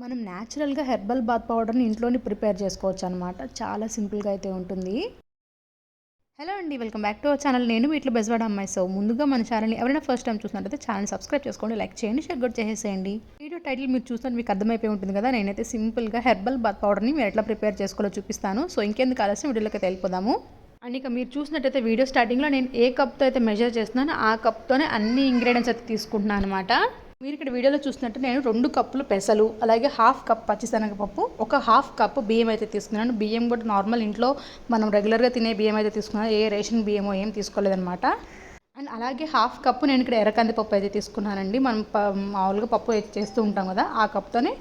మనం న్యాచురల్గా herbal bath పౌడర్ని ఇంట్లోనే ప్రిపేర్ చేసుకోవచ్చు అనమాట చాలా సింపుల్గా అయితే ఉంటుంది. హలో అండి welcome back to our channel. నేను వీటిలో బెజవాడ అమ్మాయి. సో ముందుగా మన ఛానల్ని ఎవరైనా ఫస్ట్ టైం చూసినట్లయితే ఛానల్ సబ్స్క్రైబ్ చేసుకోండి లైక్ చేయండి షేర్ కూడా చేసేసేయండి. వీడియో టైటిల్ మీరు చూసినట్టు మీకు అర్థమైపోయి ఉంటుంది కదా నేనైతే సింపుల్గా హెర్బల్ బాత్ పౌడర్ని మీరు ఎట్లా ప్రిపేర్ చేసుకోవాలో చూపిస్తాను. సో ఇంకెందుకు ఆలస్యం వీడియోలోకి అయితే వెళ్ళిపోదాము. అండ్ ఇక మీరు చూసినట్టయితే వీడియో స్టార్టింగ్లో నేను ఏ కప్తో అయితే మెజర్ చేస్తున్నానో ఆ కప్తోనే అన్ని ఇంగ్రీడియంట్స్ అయితే తీసుకుంటున్నాను అనమాట మీరు ఇక్కడ వీడియోలో చూసినట్టు నేను రెండు కప్పులు పెసలు అలాగే హాఫ్ కప్ పచ్చిశనగపప్పు ఒక హాఫ్ కప్ బియ్యం అయితే తీసుకున్నాను. బియ్యం కూడా నార్మల్ ఇంట్లో మనం రెగ్యులర్గా తినే బియ్యం అయితే తీసుకున్నాను ఏ రేషన్ బియ్యమో ఏం తీసుకోలేదన్నమాట. అండ్ అలాగే హాఫ్ కప్పు నేను ఇక్కడ ఎర్రకంది పప్పు అయితే తీసుకున్నానండి. మనం ప- మామూలుగా పప్పు చేస్తూ ఉంటాం కదా ఆ కప్తోనే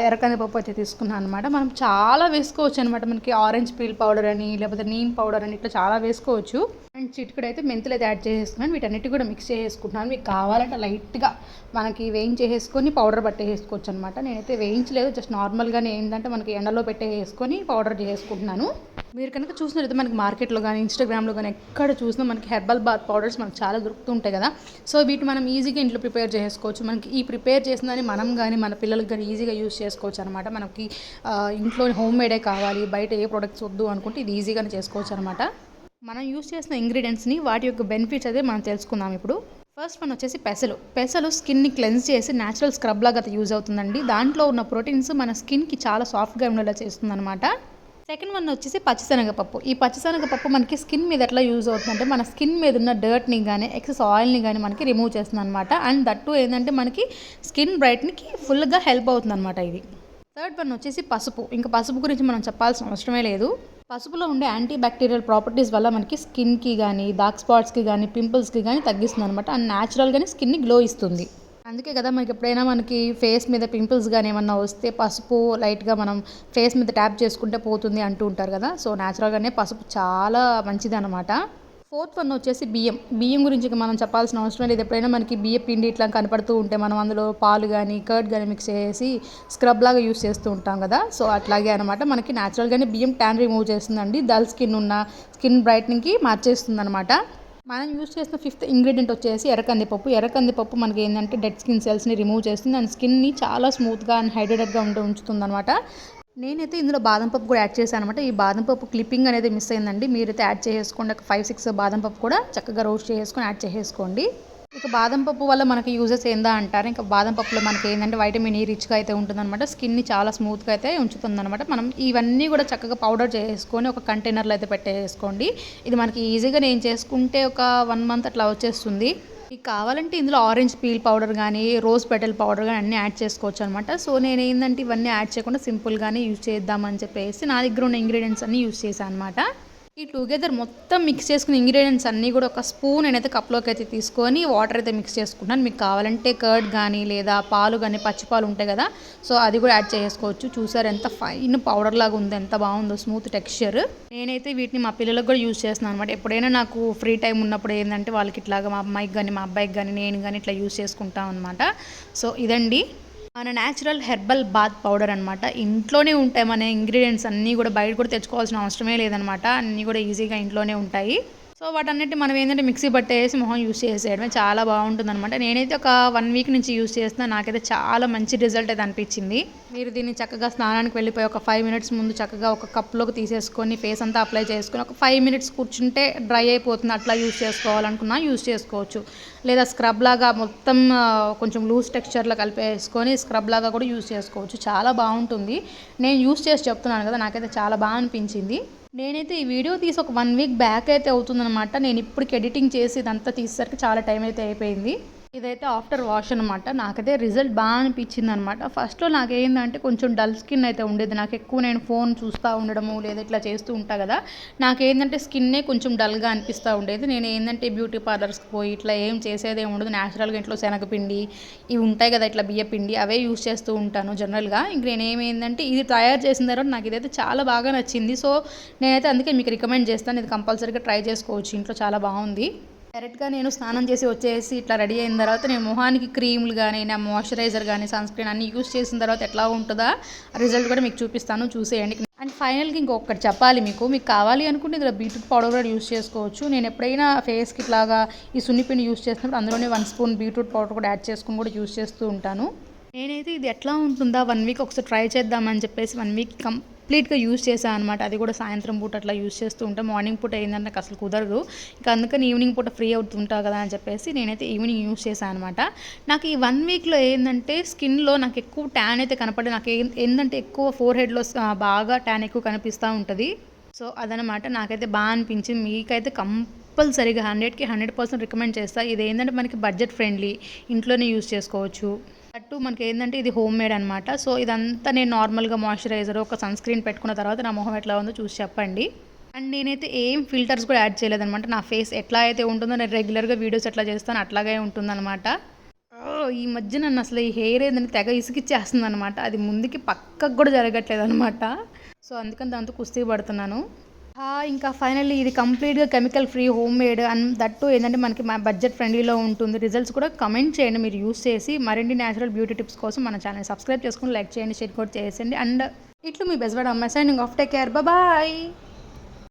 ఎర్రకంది పప్పు అయితే తీసుకున్నాను అనమాట మనం చాలా వేసుకోవచ్చు అనమాట మనకి ఆరెంజ్ పీల్ పౌడర్ అని లేకపోతే నీమ్ పౌడర్ అని ఇట్లా చాలా వేసుకోవచ్చు. అండ్ చిటికడ అయితే మెంతులు అయితే యాడ్ చేసేసుకున్నాను. వీటన్నిటి కూడా మిక్స్ చేసేసుకుంటున్నాను. మీకు కావాలంటే లైట్గా మనకి వేయించేసుకొని పౌడర్ పట్టేసుకోవచ్చు అనమాట నేనైతే వేయించలేదు. జస్ట్ నార్మల్గానే ఏంటంటే మనకి ఎండలో పెట్టేసుకొని పౌడర్ చేసుకుంటున్నాను మీరు కనుక చూసినట్లయితే మనకి మార్కెట్లో కానీ ఇన్స్టాగ్రామ్లో కానీ ఎక్కడ చూసినా మనకి హెర్బల్ బాత్ పౌడర్స్ మనకు చాలా దొరుకుతుంటాయి కదా. సో వీటి మనం ఈజీగా ఇంట్లో ప్రిపేర్ చేసుకోవచ్చు. మనకి ఈ ప్రిపేర్ చేసిందని మనం కానీ మన పిల్లలకి కానీ ఈజీగా యూస్ చేసుకోవచ్చు అనమాట మనకి ఇంట్లో హోమ్ మేడే కావాలి బయట ఏ ప్రొడక్ట్స్ వద్దు అనుకుంటే ఇది ఈజీగానే చేసుకోవచ్చు అనమాట మనం యూస్ చేసిన ఇంగ్రీడియంట్స్ని వాటి యొక్క బెనిఫిట్స్ అదే మనం తెలుసుకుందాం ఇప్పుడు. ఫస్ట్ వన్ వచ్చేసి పెసలు. పెసలు స్కిన్ని క్లెన్స్ చేసి న్యాచురల్ స్క్రబ్ లాగా యూజ్ అవుతుందండి. దాంట్లో ఉన్న ప్రోటీన్స్ మన స్కిన్కి చాలా సాఫ్ట్గా ఉండేలా చేస్తుంది అనమాట సెకండ్ వన్ వచ్చేసి పచ్చిశనగపప్పు. ఈ పచ్చిశనగపప్పు మనకి స్కిన్ మీద ఎట్లా యూజ్ అవుతుందంటే మన స్కిన్ మీద ఉన్న డర్ట్ని కానీ ఎక్సెస్ ఆయిల్ని కానీ మనకి రిమూవ్ చేస్తుంది అనమాట అండ్ దట్టు ఏంటంటే మనకి స్కిన్ బ్రైట్నికి ఫుల్గా హెల్ప్ అవుతుంది అనమాట ఇది. థర్డ్ వన్ వచ్చేసి పసుపు. ఇంకా పసుపు గురించి మనం చెప్పాల్సిన అవసరమే లేదు. పసుపులో ఉండే యాంటీ బ్యాక్టీరియల్ ప్రాపర్టీస్ వల్ల మనకి స్కిన్కి కానీ డార్క్ స్పాట్స్కి కానీ పింపుల్స్కి కానీ తగ్గిస్తుంది అనమాట అండ్ న్యాచురల్గానే స్కిన్ని గ్లో ఇస్తుంది. అందుకే కదా మనకి ఎప్పుడైనా మనకి ఫేస్ మీద పింపుల్స్ కానీ ఏమన్నా వస్తే పసుపు లైట్గా మనం ఫేస్ మీద ట్యాప్ చేసుకుంటే పోతుంది అంటూ ఉంటారు కదా. సో న్యాచురల్గానే పసుపు చాలా మంచిది అనమాట ఫోర్త్ వన్ వచ్చేసి బియ్యం. బియ్యం గురించి మనం చెప్పాల్సిన అవసరం లేదు. ఎప్పుడైనా మనకి బియ్య పిండి ఇట్లా కనపడుతూ ఉంటే మనం అందులో పాలు కానీ కర్డ్ కానీ మిక్స్ చేసి స్క్రబ్ లాగా యూస్ చేస్తూ ఉంటాం కదా. సో అట్లాగే అనమాట మనకి న్యాచురల్గానే బియ్యం ట్యాన్ రిమూవ్ చేస్తుందండి. డల్ స్కిన్ ఉన్న స్కిన్ బ్రైట్నింగ్కి మార్చేస్తుంది అనమాట మనం యూజ్ చేసిన ఫిఫ్త్ ఇంగ్రీడియంట్ వచ్చేసి ఎర్రకందిపప్పు. ఎర్రకందిపప్పు మనకి ఏంటంటే డెడ్ స్కిన్ సెల్స్ని రిమూవ్ చేస్తుంది. అండ్ స్కిన్ని చాలా స్మూత్గా అండ్ హైడ్రేటెడ్గా ఉంటే ఉంచుతుంది అనమాట నేనైతే ఇందులో బాదం పప్పు కూడా యాడ్ చేశాను అనమాట ఈ బాదం పప్పు క్లిప్పింగ్ అనేది మిస్ అయిందండి. మీరైతే యాడ్ చేసుకోండి. ఒక ఫైవ్ సిక్స్ బాదం పప్పు కూడా చక్కగా రోస్ట్ చేసుకొని యాడ్ చేసేసుకోండి ఇక బాదం పప్పు వల్ల మనకి యూజెస్ ఏందా అంటారు. ఇంకా బాదం పప్పులో మనకి ఏంటంటే వైటమిన్ ఈ రిచ్గా అయితే ఉంటుందన్నమాట. స్కిన్ని చాలా స్మూత్గా అయితే ఉంచుతుందన్నమాట. మనం ఇవన్నీ కూడా చక్కగా పౌడర్ చేసుకొని ఒక కంటైనర్లో అయితే పెట్టేసుకోండి. ఇది మనకి ఈజీగా నేను చేసుకుంటే ఒక వన్ మంత్ అట్లా వచ్చేస్తుంది. మీకు కావాలంటే ఇందులో ఆరెంజ్ పీల్ పౌడర్ కానీ రోజ్ పెటల్ పౌడర్ కానీ అన్నీ యాడ్ చేసుకోవచ్చు అనమాట సో నేను ఏంటంటే ఇవన్నీ యాడ్ చేయకుండా సింపుల్గానే యూజ్ చేద్దామని చెప్పేసి నా దగ్గర ఉన్న ఇంగ్రీడియంట్స్ అన్నీ యూజ్ చేశాను అనమాట ఈ టుగెదర్ మొత్తం మిక్స్ చేసుకున్న ఇంగ్రీడియంట్స్ అన్నీ కూడా ఒక స్పూన్ నేనైతే కప్లోకి అయితే తీసుకొని వాటర్ అయితే మిక్స్ చేసుకుంటాను మీకు కావాలంటే కర్డ్ కానీ లేదా పాలు కానీ పచ్చి పాలు ఉంటాయి కదా సో అది కూడా యాడ్ చేసుకోవచ్చు. చూసారు ఎంత ఫైన్ పౌడర్ లాగా ఉంది ఎంత బాగుందో స్మూత్ టెక్స్చర్. నేనైతే వీటిని మా పిల్లలకు కూడా యూజ్ చేస్తున్నాను అనమాట ఎప్పుడైనా నాకు ఫ్రీ టైం ఉన్నప్పుడు ఏంటంటే వాళ్ళకి ఇట్లాగా మా అమ్మాయికి కానీ మా అబ్బాయికి కానీ నేను కానీ ఇట్లా యూస్ చేసుకుంటాం అనమాట సో ఇదండి. మన న్యాచురల్ హెర్బల్ బాత్ పౌడర్ అనమాట ఇంట్లోనే ఉంటాయి మన ఇంగ్రీడియంట్స్ అన్నీ కూడా బయట కూడా తెచ్చుకోవాల్సిన అవసరమే లేదనమాట అన్నీ కూడా ఈజీగా ఇంట్లోనే ఉంటాయి. సో వాటన్నిటి మనం ఏంటంటే మిక్సీ పట్టేసి మొహం యూస్ చేసేయడమే చాలా బాగుంటుంది అనమాట నేనైతే ఒక వన్ వీక్ నుంచి యూస్ చేస్తున్నా. నాకైతే చాలా మంచి రిజల్ట్ అయితే అనిపించింది. మీరు దీన్ని చక్కగా స్నానానికి వెళ్ళిపోయి ఒక ఫైవ్ మినిట్స్ ముందు చక్కగా ఒక కప్లోకి తీసేసుకొని ఫేస్ అంతా అప్లై చేసుకొని ఒక ఫైవ్ మినిట్స్ కూర్చుంటే డ్రై అయిపోతుంది. అట్లా యూస్ చేసుకోవాలనుకున్నా యూస్ చేసుకోవచ్చు. లేదా స్క్రబ్ లాగా మొత్తం కొంచెం లూజ్ టెక్స్చర్లో కలిపేసుకొని స్క్రబ్ లాగా కూడా యూస్ చేసుకోవచ్చు. చాలా బాగుంటుంది. నేను యూస్ చేసి చెప్తున్నాను కదా నాకైతే చాలా బాగా అనిపించింది. నేనైతే ఈ వీడియో తీసి ఒక వన్ వీక్ బ్యాక్ అయితే అవుతుందన్నమాట. నేను ఇప్పటికి ఎడిటింగ్ చేసి ఇదంతా తీసేసరికి చాలా టైం అయితే అయిపోయింది. ఇదైతే ఆఫ్టర్ వాష్ అనమాట నాకైతే రిజల్ట్ బాగా అనిపించింది అనమాట ఫస్ట్లో నాకు ఏంటంటే కొంచెం డల్ స్కిన్ అయితే ఉండేది. నాకు ఎక్కువ నేను ఫోన్ చూస్తూ ఉండడము లేదా ఇట్లా చేస్తూ ఉంటా కదా. నాకేంటంటే స్కిన్నే కొంచెం డల్గా అనిపిస్తూ ఉండేది. నేను ఏంటంటే బ్యూటీ పార్లర్స్కి పోయి ఇట్లా ఏం చేసేదే ఉండదు. న్యాచురల్గా ఇంట్లో శనగపిండి ఇవి ఉంటాయి కదా ఇట్లా బియ్యపిండి అవే యూస్ చేస్తూ ఉంటాను జనరల్గా ఇంక నేను ఏమైందంటే ఇది తయారు చేసిన తర్వాత నాకు ఇదైతే చాలా బాగా నచ్చింది. సో నేనైతే అందుకే మీకు రికమెండ్ చేస్తాను. ఇది కంపల్సరీగా ట్రై చేసుకోవచ్చు. ఇంట్లో చాలా బాగుంది. డైరెక్ట్గా నేను స్నానం చేసి వచ్చేసి ఇట్లా రెడీ అయిన తర్వాత నేను మొహానికి క్రీమ్లు కానీ నా మాయిశ్చరైజర్ కానీ సన్ స్క్రీన్ అన్ని యూస్ చేసిన తర్వాత ఎట్లా ఉంటుందా? రిజల్ట్ కూడా మీకు చూపిస్తాను చూసేయండి. అండ్ ఫైనల్గా ఇంకొకటి చెప్పాలి మీకు. మీకు కావాలి అనుకుంటే ఇందులో బీట్రూట్ పౌడర్ కూడా యూస్ చేసుకోవచ్చు. నేను ఎప్పుడైనా ఫేస్కి ఇట్లాగా ఈ సున్నిపిండి యూస్ చేసినప్పుడు అందులోనే వన్ స్పూన్ బీట్రూట్ పౌడర్ కూడా యాడ్ చేసుకుని కూడా యూస్ చేస్తూ ఉంటాను. నేనైతే ఇది ఎట్లా ఉంటుందా? వన్ వీక్ ఒకసారి ట్రై చేద్దామని చెప్పేసి వన్ వీక్ కంప్లీట్గా యూజ్ చేశాను అనమాట అది కూడా సాయంత్రం పూట అట్లా యూజ్ చేస్తూ ఉంటా. మార్నింగ్ పూట ఏంటంటే నాకు అసలు కుదరదు. ఇంకా అందుకని ఈవినింగ్ పూట ఫ్రీ అవుతుంటా కదా అని చెప్పేసి నేనైతే ఈవినింగ్ యూస్ చేశాను అనమాట నాకు ఈ వన్ వీక్లో ఏంటంటే స్కిన్లో నాకు ఎక్కువ ట్యాన్ అయితే కనపడే నాకు ఏం- ఏంటంటే ఎక్కువ ఫోర్ హెడ్లో బాగా ట్యాన్ ఎక్కువ కనిపిస్తూ ఉంటుంది. సో అదనమాట నాకైతే బాగా అనిపించింది. మీకైతే కంపల్సరీగా హండ్రెడ్కి హండ్రెడ్ పర్సెంట్ రికమెండ్ చేస్తా. ఇది ఏంటంటే మనకి బడ్జెట్ ఫ్రెండ్లీ ఇంట్లోనే యూస్ చేసుకోవచ్చు. అట్టు మనకి ఏంటంటే ఇది హోమ్ మేడ్ అనమాట సో ఇదంతా నేను నార్మల్గా మాయిశ్చరైజర్ ఒక సన్ స్క్రీన్ పెట్టుకున్న తర్వాత నా మొహం ఎట్లా ఉందో చూసి చెప్పండి. అండ్ నేనైతే ఏం ఫిల్టర్స్ కూడా యాడ్ చేయలేదనమాట నా ఫేస్ ఎట్లా అయితే ఉంటుందో నేను రెగ్యులర్గా వీడియోస్ ఎట్లా చేస్తాను అట్లాగే ఉంటుందన్నమాట. ఈ మధ్య నన్ను అసలు ఈ హెయిర్ ఏదని తెగ ఇసుకిచ్చేస్తుంది అనమాట అది ముందుకి పక్కకు కూడా జరగట్లేదు అనమాట సో అందుకని దాంతో కుస్తీ పడుతున్నాను. ఇంకా ఫైనల్లీ ఇది కంప్లీట్గా chemical free homemade and that ఏంటంటే మనకి మా బడ్జెట్ ఫ్రెండ్లీలో ఉంటుంది. రిజల్ట్స్ కూడా కమెంట్ చేయండి మీరు యూస్ చేసి మరిన్ని న్యాచురల్ బ్యూటీ టిప్స్ కోసం మన ఛానల్ సబ్స్క్రైబ్ చేసుకుని లైక్ చేయండి షేర్ కూడా చేసేయండి. అండ్ ఇట్లు మీ బెస్ట్ అమ్మాయి signing off take care bye